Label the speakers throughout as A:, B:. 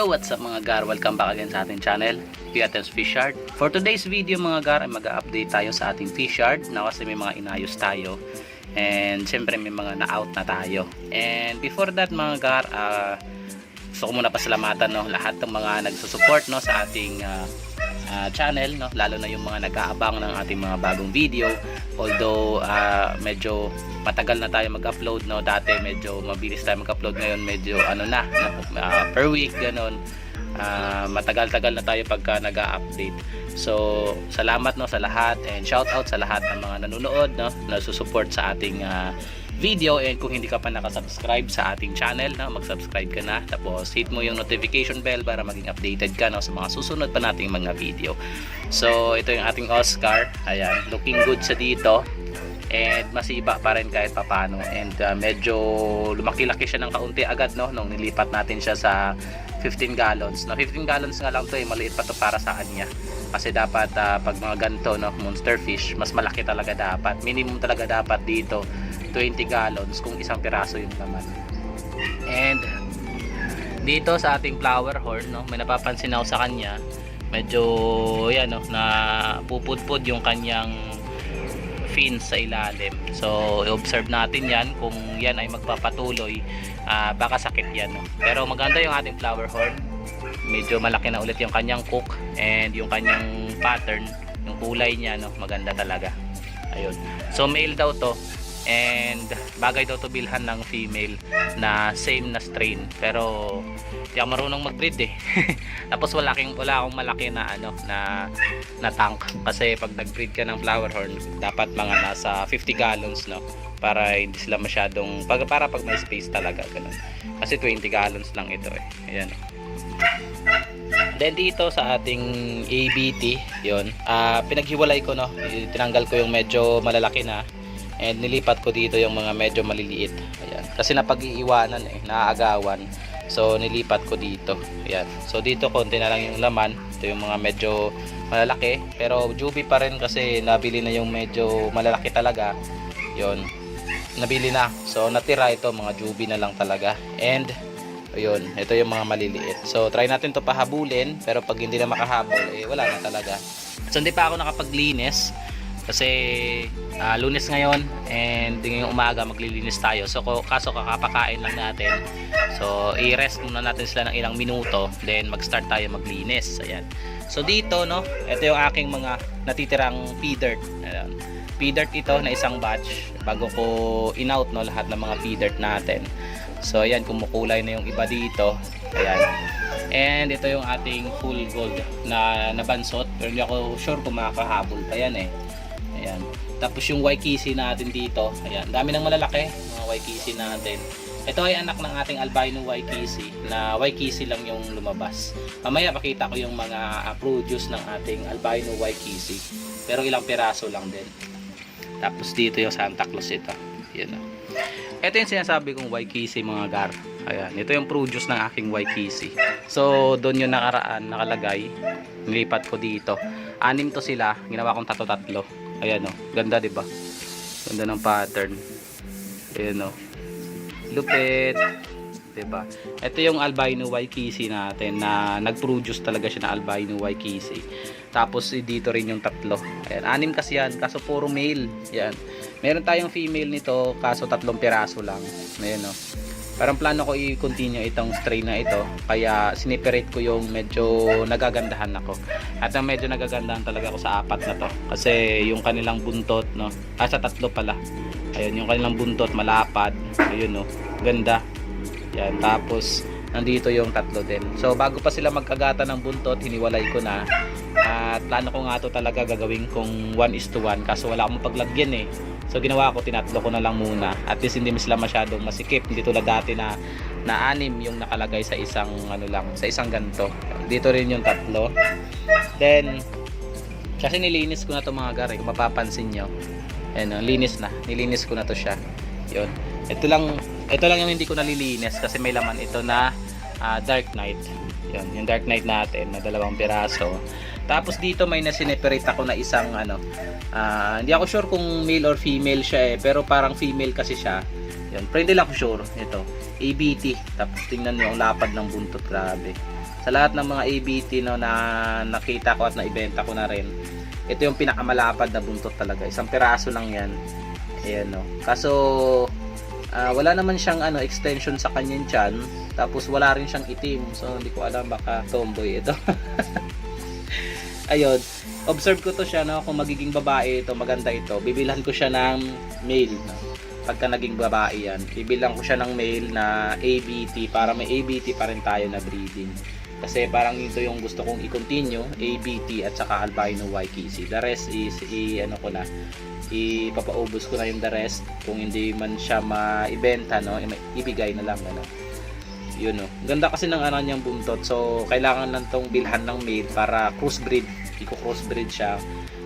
A: Yo, what's up mga gar? Welcome back again sa ating channel, Piatens Fish Yard. For today's video mga gar, ay mag-update tayo sa ating fish yard na kasi may mga inayos tayo. And siyempre may mga na-out na tayo. And before that mga gar, ah, gusto ko muna pasalamatan no, lahat ng mga nagsusupport no, sa ating ah, ah, channel, no, lalo na yung mga nag-aabang ng ating mga bagong video. Although ah, medyo matagal na tayo mag-upload no dati medyo mabilis tayo mag-upload ngayon medyo ano na no, ah, per week ganun Ah, matagal-tagal na tayo pagka nag-update so salamat no sa lahat and shout out sa lahat ng mga nanonood no na susupport sa ating ah, video and kung hindi ka pa nakasubscribe sa ating channel no mag-subscribe ka na. Tapos hit mo yung notification bell para maging updated ka no sa mga susunod pa nating mga video. So ito yung ating Oscar. Ayan looking good sa dito. And masiba pa rin kahit papano. And uh, medyo lumaki-laki siya ng kaunti agad no nung nilipat natin siya sa 15 gallons. Na 15 gallons nga lang to eh maliit pa to para sa kanya kasi dapat uh, pag mga ganito no monster fish mas malaki talaga dapat. Minimum talaga dapat dito 20 gallons kung isang piraso yung laman and dito sa ating flower horn no may napapansin ako sa kanya medyo yan no na pupudpud yung kanyang fins sa ilalim. So, i-observe natin yan kung yan ay magpapatuloy, ah, baka sakit yan. No? Pero maganda yung ating flower horn. Medyo malaki na ulit yung kanyang cook and yung kanyang pattern, yung kulay niya, no? maganda talaga. Ayun. So, male daw to and bagay daw to bilhan ng female na same na strain. Pero di ako marunong mag-breed eh. Tapos wala, king, wala akong malaki na ano na na tank. Kasi pag nag-breed ka ng flower horn dapat mga nasa 50 gallons no? Para hindi sila masyadong pag, para pag may space talaga ganun. Kasi 20 gallons lang ito eh. Ayan. Then dito sa ating ABT, yon ah pinaghiwalay ko no, tinanggal ko yung medyo malalaki na and nilipat ko dito yung mga medyo maliliit. Ayan. Kasi napag-iiwanan eh, naaagawan. So nilipat ko dito. Ayan. So dito konti na lang yung laman. Ito yung mga medyo malalaki, pero juby pa rin kasi nabili na yung medyo malalaki talaga. Yon. Nabili na. So natira ito mga juby na lang talaga. And Ayun, ito yung mga maliliit. So, try natin to pahabulin, pero pag hindi na makahabol, eh, wala na talaga. So, hindi pa ako nakapaglinis kasi ah, lunes ngayon and ngayong umaga maglilinis tayo. So, kaso kakapakain lang natin. So, i-rest muna natin sila ng ilang minuto, then mag-start tayo maglinis. Ayan. So, dito, no, ito yung aking mga natitirang dirt. Ayan. Pea dirt ito na isang batch bago ko in-out no, lahat ng mga pea dirt natin. So ayan, kumukulay na yung iba dito. Ayan. And ito yung ating full gold na nabansot. Pero hindi ako sure kung makakahabol pa yan eh. Ayan. Tapos yung Waikisi natin dito. Ayan. Dami ng malalaki. Mga Waikisi natin. Ito ay anak ng ating albino Waikisi na Waikisi lang yung lumabas. Mamaya pakita ko yung mga uh, produce ng ating albino Waikisi. Pero ilang piraso lang din. Tapos dito yung Santa Claus ito. Yan o. Ito yung sinasabi kong Waikisi mga gar. Ayan, ito yung produce ng aking Waikisi. So, doon yung nakaraan nakalagay. Nilipat ko dito. Anim to sila. Ginawa kong tatlo-tatlo. Ayan o. Ganda 'di ba? Ganda ng pattern. Ayan o. Lupit. 'Di ba? Ito yung albino Waikisi natin na nag-produce talaga siya na albino Waikisi. Tapos dito rin yung tatlo. Ayan, anim kasi yan. Kaso puro male. Yan. Meron tayong female nito kaso tatlong piraso lang. Ayan o. Parang plano ko i-continue itong strain na ito. Kaya siniperate ko yung medyo nagagandahan ako. At ang medyo nagagandahan talaga ako sa apat na to. Kasi yung kanilang buntot, no? Ah, sa tatlo pala. Ayun, yung kanilang buntot malapad. Ayun, no? Ganda. Yan, tapos nandito yung tatlo din. So bago pa sila magkagata ng buntot, hiniwalay ko na. At plano ko nga to talaga gagawin kong 1 is to 1 kaso wala akong paglagyan eh. So ginawa ko, tinatlo ko na lang muna. At least hindi sila masyadong masikip. Hindi tulad dati na na anim yung nakalagay sa isang ano lang, sa isang ganto. Dito rin yung tatlo. Then kasi nilinis ko na to mga gari, kung mapapansin nyo. Ayan, oh, linis na. Nilinis ko na to siya. Yun. Ito lang, ito lang yung hindi ko nalilinis kasi may laman ito na ah, Dark Knight. Yun, yung Dark Knight natin na dalawang piraso. Tapos dito may nasineperate ako na isang ano, ah, hindi ako sure kung male or female siya eh, pero parang female kasi siya. Yun, pero hindi lang ako sure. Ito, ABT. Tapos tingnan nyo ang lapad ng buntot, grabe. sa lahat ng mga ABT no, na nakita ko at naibenta ko na rin, ito yung pinakamalapad na buntot talaga. Isang piraso lang yan. Ayan no. Kaso, ah, wala naman siyang ano, extension sa kanyang chan. Tapos wala rin siyang itim. So, hindi ko alam baka tomboy ito. Ayun. Observe ko to siya no, kung magiging babae ito, maganda ito. Bibilhan ko siya ng male no. Pagka naging babae yan, bibilang ko siya ng male na ABT para may ABT pa rin tayo na breeding. Kasi parang ito yung gusto kong i-continue, ABT at saka albino YKC. The rest is i ano ko na, ipapaubos ko na yung the rest kung hindi man siya maibenta no, ibigay na lang ano. Yun no. Ganda kasi ng ano niyang buntot. So kailangan lang tong bilhan ng male para crossbreed. Iko-crossbreed siya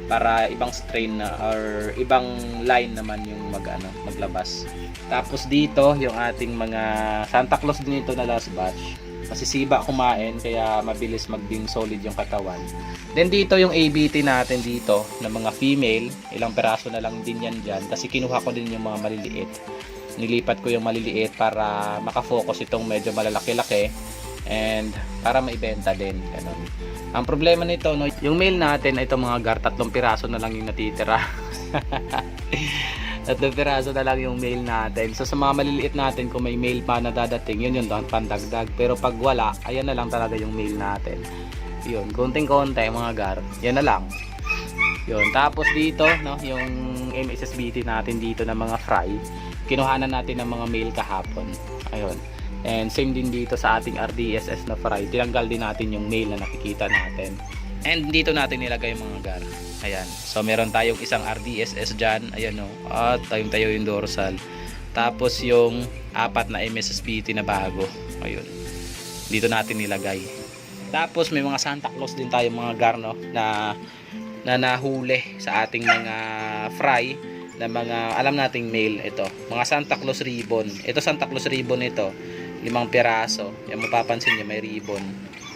A: para ibang strain na or ibang line naman yung mag ano, maglabas. Tapos dito yung ating mga Santa Claus din ito na last batch. Kasi siba kumain kaya mabilis maging solid yung katawan. Then dito yung ABT natin dito na mga female, ilang peraso na lang din yan dyan kasi kinuha ko din yung mga maliliit. Nilipat ko yung maliliit para makafocus itong medyo malalaki-laki and para maibenta din. Ganun. Ang problema nito, no, yung male natin, ito mga gar, tatlong piraso na lang yung natitira. tatlong piraso na lang yung male natin. So sa mga maliliit natin, kung may male pa na dadating, yun yung pandagdag. Pero pag wala, ayan na lang talaga yung male natin. Yun, konting-konti mga gar. Yan na lang. Yun, tapos dito, no, yung MSSBT natin dito na mga fry, kinuhanan natin ng mga male kahapon. Ayun. And same din dito sa ating RDSS na fry, tinanggal din natin yung male na nakikita natin. And dito natin nilagay yung mga gar. Ayan. So meron tayong isang RDSS dyan. Ayan o. At tayong tayo yung dorsal. Tapos yung apat na MSSBT na bago. Ayun. Dito natin nilagay. Tapos may mga Santa Claus din tayo mga gar no, na na nahuli sa ating mga fry na mga alam nating male ito. Mga Santa Claus ribbon. Ito Santa Claus ribbon ito. Limang piraso. Yan mapapansin niyo may ribbon.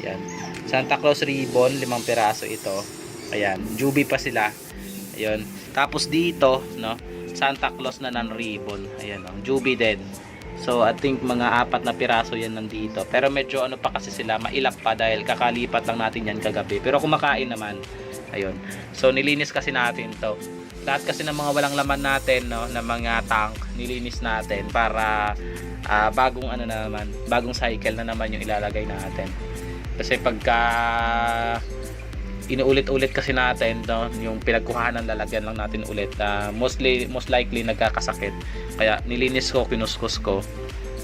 A: Yan. Santa Claus ribbon, limang piraso ito. Ayan, Juby pa sila. Ayun. Tapos dito, no, Santa Claus na non-ribbon. Ayan, ang Juby din. So, I think mga apat na piraso yan nandito. Pero medyo ano pa kasi sila, mailap pa dahil kakalipat lang natin yan kagabi. Pero kumakain naman. Ayun. So, nilinis kasi natin to. Lahat kasi ng mga walang laman natin, no, na mga tank, nilinis natin para ah, bagong ano na naman, bagong cycle na naman yung ilalagay natin. Kasi pagka inuulit-ulit kasi natin no, yung pinagkuhanan lalagyan lang natin ulit uh, mostly most likely nagkakasakit. Kaya nilinis ko kinuskus ko.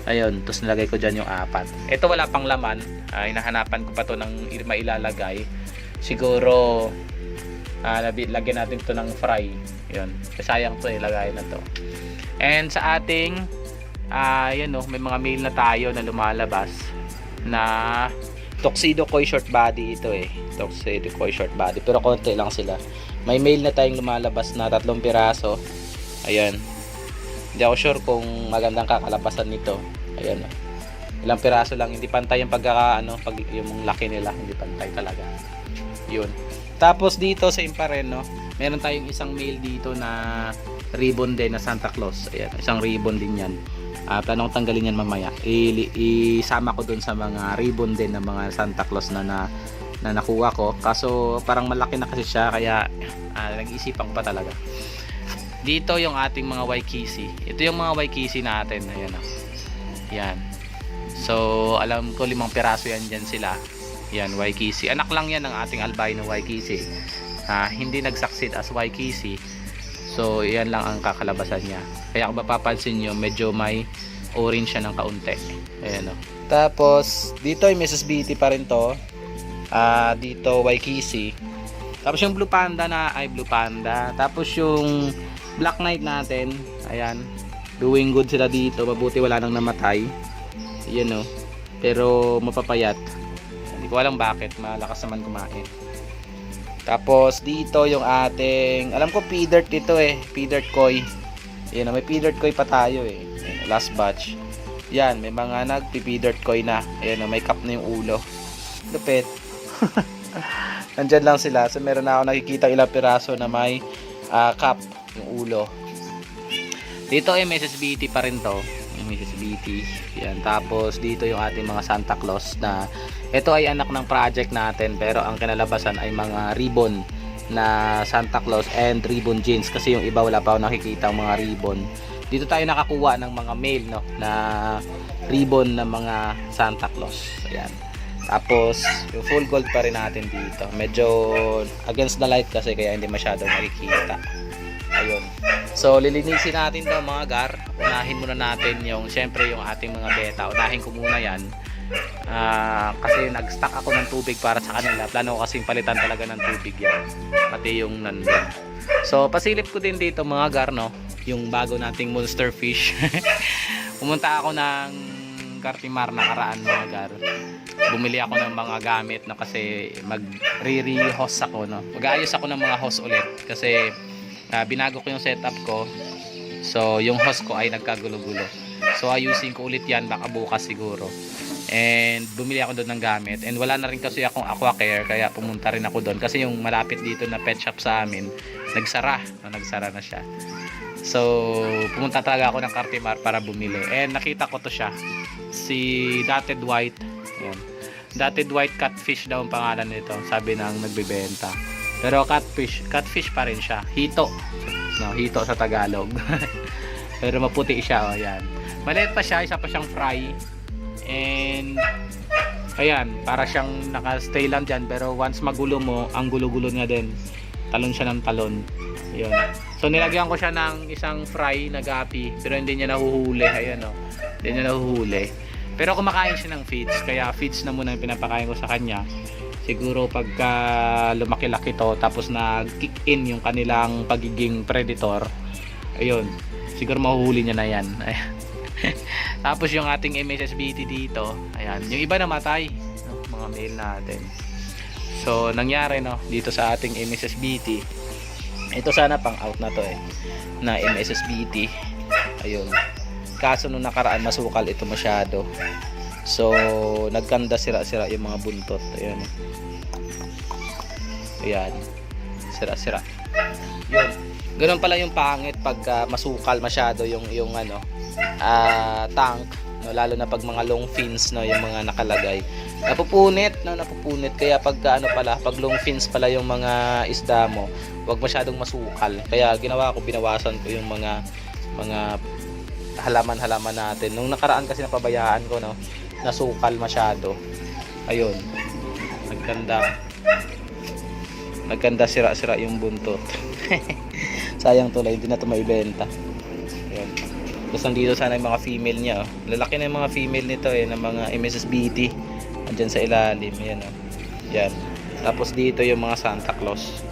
A: Ayun tapos nilagay ko dyan yung apat. Ito wala pang laman. Uh, hinahanapan ko pa to ng il- mailalagay. Siguro uh, lagyan natin to ng fry. Yun. Sayang to ilagay na to. And sa ating uh, yun no, may mga mail na tayo na lumalabas na Tuxedo Koi short body ito eh. Tuxedo Koi short body. Pero konti lang sila. May mail na tayong lumalabas na tatlong piraso. Ayan. Hindi ako sure kung magandang kakalabasan nito. Ayan. Ilang piraso lang. Hindi pantay yung pagkaka, ano, pag, yung laki nila. Hindi pantay talaga. Yun. Tapos dito sa Impareno, meron tayong isang mail dito na ribbon din na Santa Claus. Ayan. Isang ribbon din yan. Uh, planong tanggalin yan mamaya? I, isama ko dun sa mga ribbon din ng mga Santa Claus na, na na nakuha ko. Kaso parang malaki na kasi siya kaya uh, nag-isipan ko pa talaga. Dito yung ating mga YKC ito yung mga YKC natin. Ayan oh. yan. So alam ko limang piraso yan dyan sila. Yan YKC anak lang yan ng ating albino YKC uh, hindi nag-succeed as YKC So, yan lang ang kakalabasan niya. Kaya kung mapapansin nyo, medyo may orange siya ng kaunti. Ayan o. Tapos, dito ay Mrs. BT pa rin to. Ah, dito YKC. Tapos yung Blue Panda na ay Blue Panda. Tapos yung Black Knight natin, ayan. Doing good sila dito. Mabuti wala nang namatay. Yan o. Pero mapapayat. Hindi ko alam bakit. Malakas naman kumain. Tapos dito yung ating, alam ko P-dirt ito eh, P-dirt koi. Yan, may P-dirt koi pa tayo eh. Yan, last batch. Yan, may mga nag-P-dirt koi na. Ayan, may cup na yung ulo. Lupit. Nandyan lang sila. So meron na ako nakikita ilang piraso na may uh, cup yung ulo. Dito ay MSSBT pa rin to. Mrs. BT. Yan. Tapos dito yung ating mga Santa Claus na ito ay anak ng project natin pero ang kinalabasan ay mga ribbon na Santa Claus and ribbon jeans kasi yung iba wala pa ako nakikita ang mga ribbon. Dito tayo nakakuha ng mga mail no na ribbon ng mga Santa Claus. Ayan. Tapos yung full gold pa rin natin dito. Medyo against the light kasi kaya hindi masyado makikita. So, lilinisin natin to mga gar. Unahin muna natin yung, syempre yung ating mga beta. Unahin ko muna yan. Ah, kasi nag-stock ako ng tubig para sa kanila. Plano ko kasing palitan talaga ng tubig yan. Pati yung nandun. So, pasilip ko din dito mga gar, no? Yung bago nating monster fish. Pumunta ako ng Cartimar nakaraan mga gar. Bumili ako ng mga gamit no kasi mag-re-host ako no. Mag-aayos ako ng mga host ulit kasi Ah, binago ko yung setup ko. So, yung host ko ay nagkagulo-gulo. So, ayusin ko ulit yan baka bukas siguro. And bumili ako doon ng gamit. And wala na rin kasi akong aqua care kaya pumunta rin ako doon kasi yung malapit dito na pet shop sa amin nagsara. No, nagsara na siya. So, pumunta talaga ako ng Cartimar para bumili. And nakita ko to siya. Si Dotted White. Yan. Dotted White Catfish daw ang pangalan nito. Sabi ng nagbebenta. Pero catfish, catfish pa rin siya. Hito. No, hito sa Tagalog. Pero maputi siya, oh, yan. Maliit pa siya, isa pa siyang fry. And ayan, para siyang naka-stay lang diyan pero once magulo mo, ang gulo-gulo niya din. Talon siya ng talon. Yun. So nilagyan ko siya ng isang fry na gapi pero hindi niya nahuhuli. Ayan oh. Hindi niya nahuhuli. Pero kumakain siya ng feeds kaya feeds na muna yung pinapakain ko sa kanya siguro pagka lumaki-laki to tapos nag-kick in yung kanilang pagiging predator ayun siguro mahuhuli niya na yan. Tapos yung ating MSSBT dito ayan yung iba namatay no, mga male natin. So nangyari no dito sa ating MSSBT ito sana pang out na to eh na MSSBT ayun. Kaso nung nakaraan masukal ito masyado So, nagkanda sira-sira yung mga buntot. Ayan. Ayan. Sira-sira. Yun. Ganun pala yung pangit pagka masukal masyado yung yung ano, ah tank, no, lalo na pag mga long fins no, yung mga nakalagay. Napupunit, no, napupunit kaya pagka ano pala, pag long fins pala yung mga isda mo, wag masyadong masukal. Kaya ginawa ko binawasan ko yung mga mga halaman-halaman natin. Nung nakaraan kasi napabayaan ko no, nasukal masyado. Ayun. Nagkanda. Nagkanda sira-sira yung buntot. Sayang tuloy, hindi na ito maibenta. Ayun. Tapos nandito sana yung mga female niya. Oh. Lalaki na yung mga female nito eh, ng mga MSSBT. Andyan sa ilalim. Ayan oh. Yan. Tapos dito yung mga Santa Claus.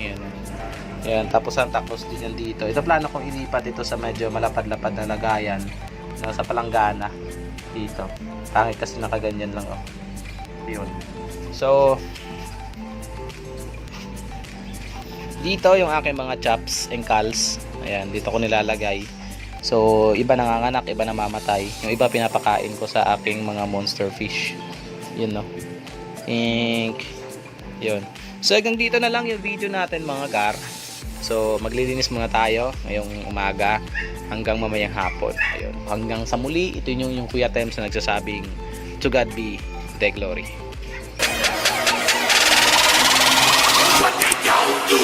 A: Ayan. oh. Ayan. Tapos Santa Claus din yan dito. Ito plano kong ilipat ito sa medyo malapad-lapad na lagayan. Sa palanggana. Dito. Pangit kasi nakaganyan lang oh. Yun. So, dito yung aking mga chops and calls. Ayan, dito ko nilalagay. So, iba nanganganak, iba namamatay. Yung iba pinapakain ko sa aking mga monster fish. Yun no. Ink. Yun. So, hanggang dito na lang yung video natin mga gar. So, maglilinis muna tayo ngayong umaga hanggang mamayang hapon. Ayun. Hanggang sa muli, ito yung, yung Kuya Tems na nagsasabing, To God be the glory. But they don't do.